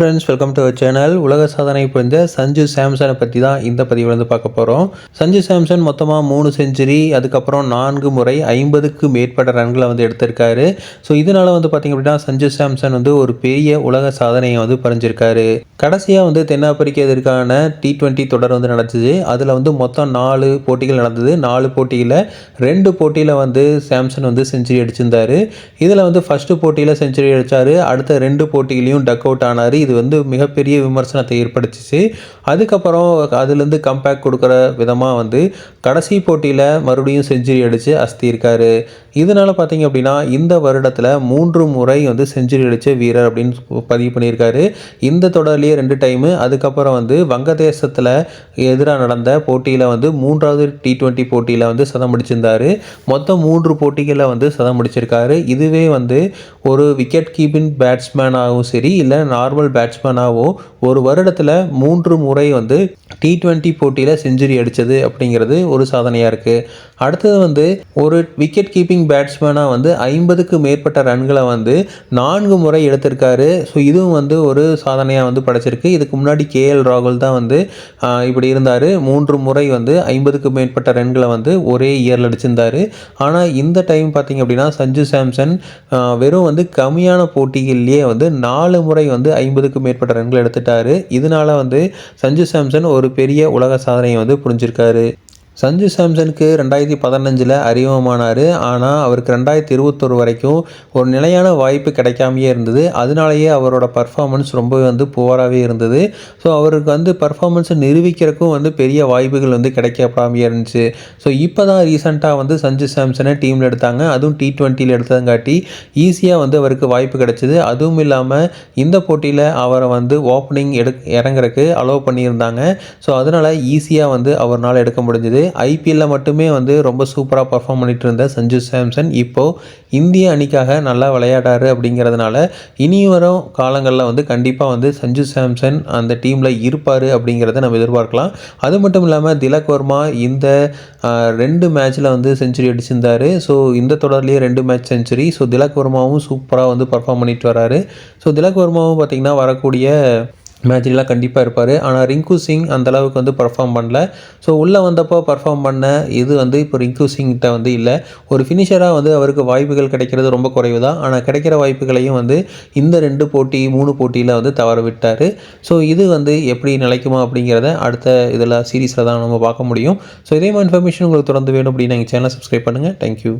Friends welcome to our channel உலக சாதனை புரிந்த சஞ்சு சாம்சனை பற்றி தான் இந்த பதிவில் வந்து பார்க்க போகிறோம் சஞ்சு சாம்சன் மொத்தமாக மூணு செஞ்சுரி அதுக்கப்புறம் நான்கு முறை ஐம்பதுக்கு மேற்பட்ட ரன்களை வந்து எடுத்திருக்காரு. ஸோ இதனால் வந்து பார்த்திங்க அப்படின்னா சஞ்சு சாம்சன் வந்து ஒரு பெரிய உலக சாதனையை வந்து பறிஞ்சிருக்காரு. கடைசியாக வந்து தென்னாப்பிரிக்க எதிர்கான டி ட்வெண்ட்டி தொடர் வந்து நடந்துச்சு அதில் வந்து மொத்தம் நாலு போட்டிகள் நடந்தது. நாலு போட்டியில் ரெண்டு போட்டியில் வந்து சாம்சன் வந்து செஞ்சுரி அடிச்சிருந்தாரு. இதில் வந்து ஃபஸ்ட்டு போட்டியில் செஞ்சுரி அடித்தார் அடுத்த ரெண்டு போட்டிகளையும் டக் அவுட் ஆனார். இது வந்து மிகப்பெரிய விமர்சனத்தை ஏற்படுத்திச்சு. அதுக்கப்புறம் அதுலேருந்து கம்பேக் கொடுக்குற விதமாக வந்து கடைசி போட்டியில் மறுபடியும் செஞ்சுரி அடித்து அஸ்தி இருக்கார். இதனால் பார்த்தீங்க அப்படின்னா இந்த வருடத்தில் மூன்று முறை வந்து செஞ்சுரி அடித்த வீரர் அப்படின்னு பதிவு பண்ணியிருக்காரு. இந்த தொடர்லேயே ரெண்டு டைமு அதுக்கப்புறம் வந்து வங்கதேசத்தில் எதிராக நடந்த போட்டியில் வந்து மூன்றாவது டி ட்வெண்ட்டி போட்டியில் வந்து சதம் அடிச்சிருந்தார். மொத்தம் மூன்று போட்டிகளில் வந்து சதம் அடிச்சிருக்காரு. இதுவே வந்து ஒரு விக்கெட் கீப்பிங் பேட்ஸ்மேனாகவும் சரி இல்லை நார்மல் பேட்ஸ்மேனாகவும் ஒரு வருடத்தில் மூன்று முறை வந்து டி ட்வெண்ட்டி போட்டியில் செஞ்சுரி அடித்தது அப்படிங்கிறது ஒரு சாதனையாக இருக்குது அடுத்தது வந்து ஒரு விக்கெட் கீப்பிங் பேட்ஸ்மேனாக வந்து ஐம்பதுக்கு மேற்பட்ட ரன்களை வந்து நான்கு முறை எடுத்திருக்காரு. ஸோ இதுவும் வந்து ஒரு சாதனையாக வந்து படைச்சிருக்கு. இதுக்கு முன்னாடி கேஎல் ராகுல் தான் வந்து இப்படி இருந்தார். மூன்று முறை வந்து ஐம்பதுக்கு மேற்பட்ட ரன்களை வந்து ஒரே இயரில் அடிச்சிருந்தார். ஆனால் இந்த டைம் பார்த்திங்க அப்படின்னா சஞ்சு சாம்சன் வெறும் வந்து கம்மியான போட்டிகள்லேயே வந்து நாலு முறை வந்து ஐம்பதுக்கு மேற்பட்ட ரன்கள் எடுத்துட்டாரு. இதனால் வந்து சஞ்சு சாம்சன் ஒரு பெரிய உலக சாதனையை வந்து புரிஞ்சிருக்காரு. சஞ்சு சாம்சனுக்கு ரெண்டாயிரத்தி பதினஞ்சில் அறிமுகமானார். ஆனால் அவருக்கு ரெண்டாயிரத்தி இருபத்தொரு வரைக்கும் ஒரு நிலையான வாய்ப்பு கிடைக்காமையே இருந்தது. அதனாலேயே அவரோட பர்ஃபார்மன்ஸ் ரொம்பவே வந்து புவராகவே இருந்தது. ஸோ அவருக்கு வந்து பர்ஃபார்மன்ஸை நிரூபிக்கிறக்கும் வந்து பெரிய வாய்ப்புகள் வந்து கிடைக்கப்படாமையே இருந்துச்சு. ஸோ இப்போ தான் ரீசெண்டாக வந்து சஞ்சு சாம்சனை டீமில் எடுத்தாங்க. அதுவும் டி ட்வெண்ட்டியில் எடுத்ததுங்காட்டி ஈஸியாக வந்து அவருக்கு வாய்ப்பு கிடைச்சிது. அதுவும் இல்லாமல் இந்த போட்டியில் அவரை வந்து ஓப்பனிங் எடு இறங்குறக்கு அலோவ் பண்ணியிருந்தாங்க. ஸோ அதனால் ஈஸியாக வந்து அவரால் எடுக்க முடிஞ்சுது. ஐபிஎல்லில் மட்டுமே வந்து ரொம்ப சூப்பராக பர்ஃபார்ம் பண்ணிட்டு இருந்த சஞ்சு சாம்சன். இப்போது இந்திய அணிக்காக நல்லா விளையாடாரு அப்படிங்கிறதுனால இனி வரும் காலங்களில் வந்து கண்டிப்பாக வந்து சஞ்சு சாம்சன் அந்த டீமில் இருப்பார் அப்படிங்கிறத நம்ம எதிர்பார்க்கலாம். அது மட்டும் இல்லாமல் திலக் வர்மா இந்த ரெண்டு மேட்ச்சில் வந்து செஞ்சுரி அடிச்சிருந்தார். ஸோ இந்த தொடர்லேயே ரெண்டு மேட்ச் செஞ்சுரி ஸோ திலக் வர்மாவும் சூப்பராக வந்து பர்ஃபார்ம் பண்ணிட்டு வராரு. ஸோ திலக் வர்மாவும் பார்த்திங்கன்னா வரக்கூடிய மேட்ச்லாம் கண்டிப்பாக இருப்பார். ஆனால் ரிங்கு சிங் அந்தளவுக்கு வந்து பர்ஃபார்ம் பண்ணல. ஸோ உள்ளே வந்தப்போ பர்ஃபார்ம் பண்ண இது வந்து இப்போ ரிங்கு சிங்கிட்ட வந்து இல்லை. ஒரு ஃபினிஷராக வந்து அவருக்கு வாய்ப்புகள் கிடைக்கிறது ரொம்ப குறைவு தான் ஆனால் கிடைக்கிற வாய்ப்புகளையும் வந்து இந்த ரெண்டு போட்டி மூணு போட்டியில் வந்து தவற விட்டார். ஸோ இது வந்து எப்படி நிலைக்குமா அப்படிங்கிறத அடுத்த இதில் சீரீஸில் தான் நம்ம பார்க்க முடியும். ஸோ இதே மாதிரி இன்ஃபர்மேஷன் உங்களுக்கு தொடர்ந்து வேணும் அப்படின்னு எங்கள் சேனலை சப்ஸ்கிரைப் பண்ணுங்கள் தேங்க்யூ